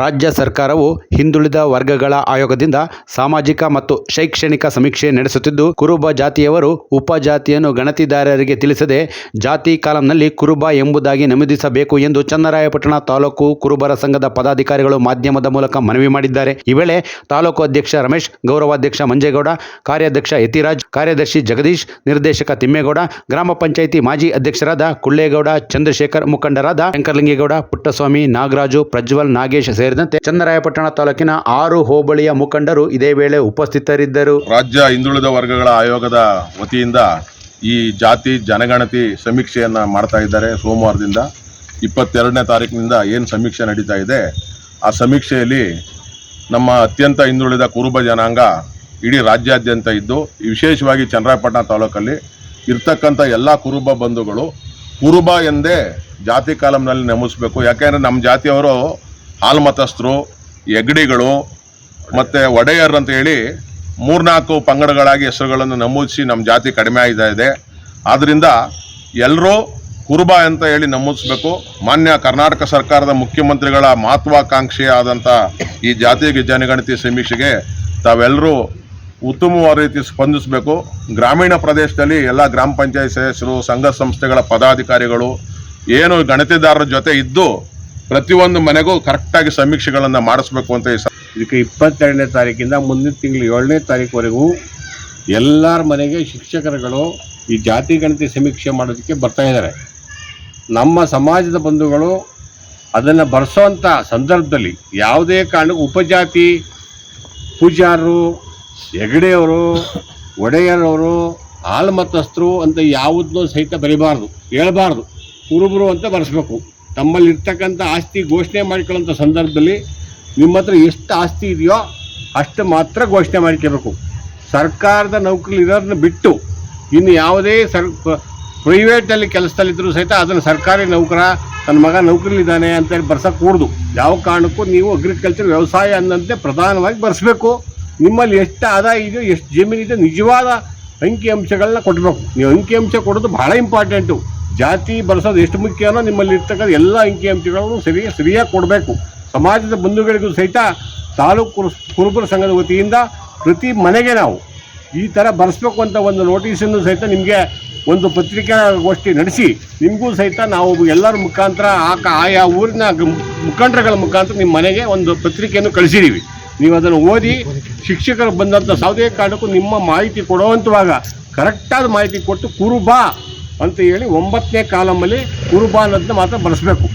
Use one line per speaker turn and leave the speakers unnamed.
ರಾಜ್ಯ ಸರ್ಕಾರವು ಹಿಂದುಳಿದ ವರ್ಗಗಳ ಆಯೋಗದಿಂದ ಸಾಮಾಜಿಕ ಮತ್ತು ಶೈಕ್ಷಣಿಕ ಸಮೀಕ್ಷೆ ನಡೆಸುತ್ತಿದ್ದು, ಕುರುಬ ಜಾತಿಯವರು ಉಪಜಾತಿಯನ್ನು ಗಣತಿದಾರರಿಗೆ ತಿಳಿಸದೆ ಜಾತಿ ಕಾಲಂನಲ್ಲಿ ಕುರುಬ ಎಂಬುದಾಗಿ ನಮೂದಿಸಬೇಕು ಎಂದು ಚನ್ನರಾಯಪಟ್ಟಣ ತಾಲೂಕು ಕುರುಬರ ಸಂಘದ ಪದಾಧಿಕಾರಿಗಳು ಮಾಧ್ಯಮದ ಮೂಲಕ ಮನವಿ ಮಾಡಿದ್ದಾರೆ. ಈ ವೇಳೆ ತಾಲೂಕು ಅಧ್ಯಕ್ಷ ರಮೇಶ್, ಗೌರವಾಧ್ಯಕ್ಷ ಮಂಜೇಗೌಡ, ಕಾರ್ಯಾಧ್ಯಕ್ಷ ಯತಿರಾಜ್, ಕಾರ್ಯದರ್ಶಿ ಜಗದೀಶ್, ನಿರ್ದೇಶಕ ತಿಮ್ಮೇಗೌಡ, ಗ್ರಾಮ ಪಂಚಾಯಿತಿ ಮಾಜಿ ಅಧ್ಯಕ್ಷರಾದ ಕುಳ್ಳೇಗೌಡ, ಚಂದ್ರಶೇಖರ್ ಮುಖಂಡರಾದ ಶಂಕರಲಿಂಗೇಗೌಡ, ಪುಟ್ಟಸ್ವಾಮಿ ನಾಗರಾಜು, ಪ್ರಜ್ವಲ್ ನಾಗೇಶ್ ಸೇರಿದಂತೆ ಚನ್ನರಾಯಪಟ್ಟಣ ತಾಲೂಕಿನ ಆರು ಹೋಬಳಿಯ ಮುಖಂಡರು ಇದೇ ವೇಳೆ ಉಪಸ್ಥಿತರಿದ್ದರು.
ರಾಜ್ಯ ಹಿಂದುಳಿದ ವರ್ಗಗಳ ಆಯೋಗದ ವತಿಯಿಂದ ಈ ಜಾತಿ ಜನಗಣತಿ ಸಮೀಕ್ಷೆಯನ್ನು ಮಾಡ್ತಾ ಇದ್ದಾರೆ ಸೋಮವಾರದಿಂದ. ಇಪ್ಪತ್ತೆರಡನೇ ತಾರೀಕಿನಿಂದ ಏನು ಸಮೀಕ್ಷೆ ನಡೀತಾ ಇದೆ, ಆ ಸಮೀಕ್ಷೆಯಲ್ಲಿ ನಮ್ಮ ಅತ್ಯಂತ ಹಿಂದುಳಿದ ಕುರುಬ ಜನಾಂಗ ಇಡೀ ರಾಜ್ಯಾದ್ಯಂತ ಇದ್ದು ವಿಶೇಷವಾಗಿ ಚನ್ನರಾಯಪಟ್ಟಣ ತಾಲೂಕಲ್ಲಿ ಇರ್ತಕ್ಕಂಥ ಎಲ್ಲ ಕುರುಬ ಬಂಧುಗಳು ಕುರುಬ ಎಂದೇ ಜಾತಿ ಕಾಲಂನಲ್ಲಿ ನಮೂದಿಸ್ಬೇಕು ಯಾಕೆಂದರೆ ನಮ್ಮ ಜಾತಿಯವರು ಹಾಲ್ಮತಸ್ಥರು ಹೆಗ್ಡಿಗಳು ಮತ್ತು ಒಡೆಯರ್ ಅಂತ ಹೇಳಿ ಮೂರ್ನಾಲ್ಕು ಪಂಗಡಗಳಾಗಿ ಹೆಸರುಗಳನ್ನು ನಮೂದಿಸಿ ನಮ್ಮ ಜಾತಿ ಕಡಿಮೆ ಆಗ್ತಾ ಇದೆ. ಆದ್ದರಿಂದ ಎಲ್ಲರೂ ಕುರುಬ ಅಂತ ಹೇಳಿ ನಮೂದಿಸ್ಬೇಕು. ಮಾನ್ಯ ಕರ್ನಾಟಕ ಸರ್ಕಾರದ ಮುಖ್ಯಮಂತ್ರಿಗಳ ಮಹತ್ವಾಕಾಂಕ್ಷೆ ಆದಂಥ ಈ ಜಾತಿ ಜನಗಣತಿ ಸಮೀಕ್ಷೆಗೆ ತಾವೆಲ್ಲರೂ ಉತ್ತಮವಾದ ರೀತಿ ಸ್ಪಂದಿಸಬೇಕು. ಗ್ರಾಮೀಣ ಪ್ರದೇಶದಲ್ಲಿ ಎಲ್ಲ ಗ್ರಾಮ ಪಂಚಾಯತ್ ಸದಸ್ಯರು, ಸಂಘ ಸಂಸ್ಥೆಗಳ ಪದಾಧಿಕಾರಿಗಳು, ಏನು ಗಣತಿದಾರರ ಜೊತೆ ಇದ್ದು ಪ್ರತಿಯೊಂದು ಮನೆಗೂ ಕರೆಕ್ಟಾಗಿ ಸಮೀಕ್ಷೆಗಳನ್ನು ಮಾಡಿಸ್ಬೇಕು ಅಂತ ಈ
ಇದಕ್ಕೆ ಇಪ್ಪತ್ತೆರಡನೇ ತಾರೀಕಿಂದ ಮುಂದಿನ ತಿಂಗಳು ಏಳನೇ ತಾರೀಕುವರೆಗೂ ಎಲ್ಲರ ಮನೆಗೆ ಶಿಕ್ಷಕರುಗಳು ಈ ಜಾತಿ ಗಣತಿ ಸಮೀಕ್ಷೆ ಮಾಡೋದಕ್ಕೆ ಬರ್ತಾ ಇದ್ದಾರೆ. ನಮ್ಮ ಸಮಾಜದ ಬಂಧುಗಳು ಅದನ್ನು ಬರೆಸೋವಂಥ ಸಂದರ್ಭದಲ್ಲಿ ಯಾವುದೇ ಕಾರಣಕ್ಕೂ ಉಪಜಾತಿ ಪೂಜಾರರು ಹೆಗಡೆಯವರು, ಒಡೆಯರವರು ಆಲ್ಮತಸ್ಥರು ಅಂತ ಯಾವುದನ್ನೂ ಸಹಿತ ಬರಿಬಾರ್ದು, ಹೇಳ್ಬಾರ್ದು, ಕುರುಬರು ಅಂತ ಬರೆಸ್ಬೇಕು. ತಮ್ಮಲ್ಲಿ ಇರ್ತಕ್ಕಂಥ ಆಸ್ತಿ ಘೋಷಣೆ ಮಾಡಿಕೊಳ್ಳೋಂಥ ಸಂದರ್ಭದಲ್ಲಿ ನಿಮ್ಮ ಹತ್ರ ಎಷ್ಟು ಆಸ್ತಿ ಇದೆಯೋ ಅಷ್ಟು ಮಾತ್ರ ಘೋಷಣೆ ಮಾಡ್ಕೋಬೇಕು. ಸರ್ಕಾರದ ನೌಕರಿ ಇರೋದನ್ನ ಬಿಟ್ಟು ಇನ್ನು ಯಾವುದೇ ಸರ್ ಪ್ರೈವೇಟಲ್ಲಿ ಕೆಲಸದಲ್ಲಿದ್ದರೂ ಸಹಿತ ಅದನ್ನು ಸರ್ಕಾರಿ ನೌಕರ, ತನ್ನ ಮಗ ನೌಕರಿಲಿದ್ದಾನೆ ಅಂತೇಳಿ ಬರ್ಸೋಕೆ ಕೂಡ್ದು. ಯಾವ ಕಾರಣಕ್ಕೂ ನೀವು ಅಗ್ರಿಕಲ್ಚರ್ ವ್ಯವಸಾಯ ಅನ್ನಂತೆ ಪ್ರಧಾನವಾಗಿ ಬರ್ಸ್ಬೇಕು. ನಿಮ್ಮಲ್ಲಿ ಎಷ್ಟು ಆದಾಯ ಇದೆಯೋ, ಎಷ್ಟು ಜಮೀನಿದೆ, ನಿಜವಾದ ಅಂಕಿ ಅಂಶಗಳನ್ನ ಕೊಡಬೇಕು. ನೀವು ಅಂಕಿ ಅಂಶ ಕೊಡೋದು ಬಹಳ ಇಂಪಾರ್ಟೆಂಟು ಜಾತಿ ಬರ್ಸೋದು ಎಷ್ಟು ಮುಖ್ಯನೋ ನಿಮ್ಮಲ್ಲಿ ಇರ್ತಕ್ಕಂಥ ಎಲ್ಲ ಅಂಕಿ ಅಂಶಗಳನ್ನು ಸರಿ ಸರಿಯಾಗಿ ಕೊಡಬೇಕು. ಸಮಾಜದ ಬಂಧುಗಳಿಗೂ ಸಹಿತ ತಾಲೂಕು ಕುರುಬರ ಸಂಘದ ವತಿಯಿಂದ ಪ್ರತಿ ಮನೆಗೆ ನಾವು ಈ ಥರ ಬರೆಸ್ಬೇಕು ಅಂತ ಒಂದು ನೋಟಿಸನ್ನು ಸಹಿತ ನಿಮಗೆ ಒಂದು ಪತ್ರಿಕಾಗೋಷ್ಠಿ ನಡೆಸಿ, ನಿಮಗೂ ಸಹಿತ ನಾವು ಎಲ್ಲರ ಮುಖಾಂತರ ಆಕ ಆಯಾ ಊರಿನ ಮುಖಂಡರುಗಳ ಮುಖಾಂತರ ನಿಮ್ಮ ಮನೆಗೆ ಒಂದು ಪತ್ರಿಕೆಯನ್ನು ಕಳಿಸಿದ್ದೀವಿ. ನೀವು ಅದನ್ನು ಓದಿ ಶಿಕ್ಷಕರು ಬಂದಂಥ ಯಾವುದೇ ಕಾರಣಕ್ಕೂ ನಿಮ್ಮ ಮಾಹಿತಿ ಕೊಡುವಂಥವಾಗ ಕರೆಕ್ಟಾದ ಮಾಹಿತಿ ಕೊಟ್ಟು ಕುರುಬಾ ಅಂತ ಹೇಳಿ ಒಂಬತ್ತನೇ ಕಾಲಮಲ್ಲಿ ಕುರುಬಾ ಅನ್ನೋದನ್ನ ಮಾತ್ರ ಬಳಸಬೇಕು.